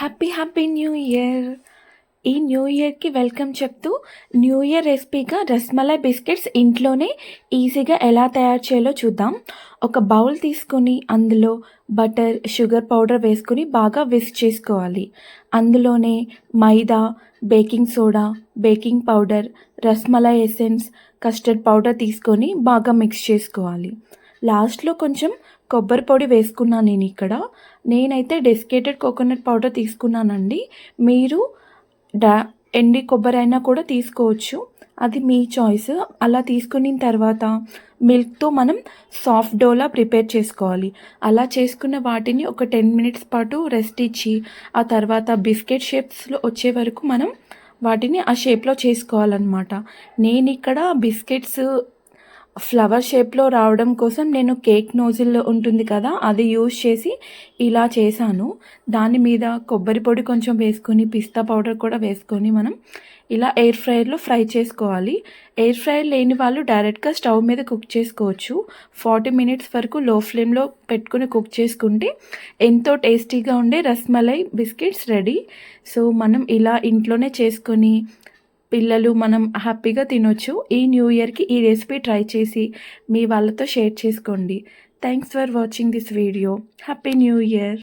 Happy happy new year ఈ new ఇయర్కి welcome చెప్తూ న్యూ ఇయర్ రెసిపీగా రస్మలై బిస్కెట్స్ ఇంట్లోనే ఈజీగా ఎలా తయారు చేయాలో చూద్దాం. ఒక బౌల్ తీసుకొని అందులో బటర్ షుగర్ పౌడర్ వేసుకొని బాగా విస్క్ చేసుకోవాలి. అందులోనే maida baking soda baking powder rasmalai essence custard powder తీసుకొని బాగా మిక్స్ చేసుకోవాలి. లాస్ట్లో కొంచెం కొబ్బరి పొడి వేసుకున్నాను నేను ఇక్కడ. నేనైతే డెస్కేటెడ్ కోకోనట్ పౌడర్ తీసుకున్నానండి. మీరు డా ఎండి కొబ్బరి అయినా కూడా తీసుకోవచ్చు. అది మీ చాయిస్. అలా తీసుకున్న తర్వాత మిల్క్తో మనం సాఫ్ట్ డోలా ప్రిపేర్ చేసుకోవాలి. అలా చేసుకున్న వాటిని ఒక టెన్ మినిట్స్ పాటు రెస్ట్ ఇచ్చి ఆ తర్వాత బిస్కెట్ షేప్స్లో వచ్చే వరకు మనం వాటిని ఆ షేప్లో చేసుకోవాలన్నమాట. నేను ఇక్కడ బిస్కెట్స్ ఫ్లవర్ షేప్లో రావడం కోసం నేను కేక్ నోజిల్లో ఉంటుంది కదా అది యూజ్ చేసి ఇలా చేశాను. దాని మీద కొబ్బరి పొడి కొంచెం వేసుకొని పిస్తా పౌడర్ కూడా వేసుకొని మనం ఇలా ఎయిర్ ఫ్రైయర్లో ఫ్రై చేసుకోవాలి. ఎయిర్ ఫ్రైయర్ లేని వాళ్ళు డైరెక్ట్గా స్టవ్ మీద కుక్ చేసుకోవచ్చు. ఫార్టీ మినిట్స్ వరకు లో ఫ్లేమ్లో పెట్టుకుని కుక్ చేసుకుంటే ఎంతో టేస్టీగా ఉండే రస్మలై బిస్కెట్స్ రెడీ. సో మనం ఇలా ఇంట్లోనే చేసుకొని పిల్లలు మనం హ్యాపీగా తినొచ్చు. ఈ న్యూ ఇయర్కి ఈ రెసిపీ ట్రై చేసి మీ వాళ్ళతో షేర్ చేసుకోండి. Thanks for watching this video. Happy new year.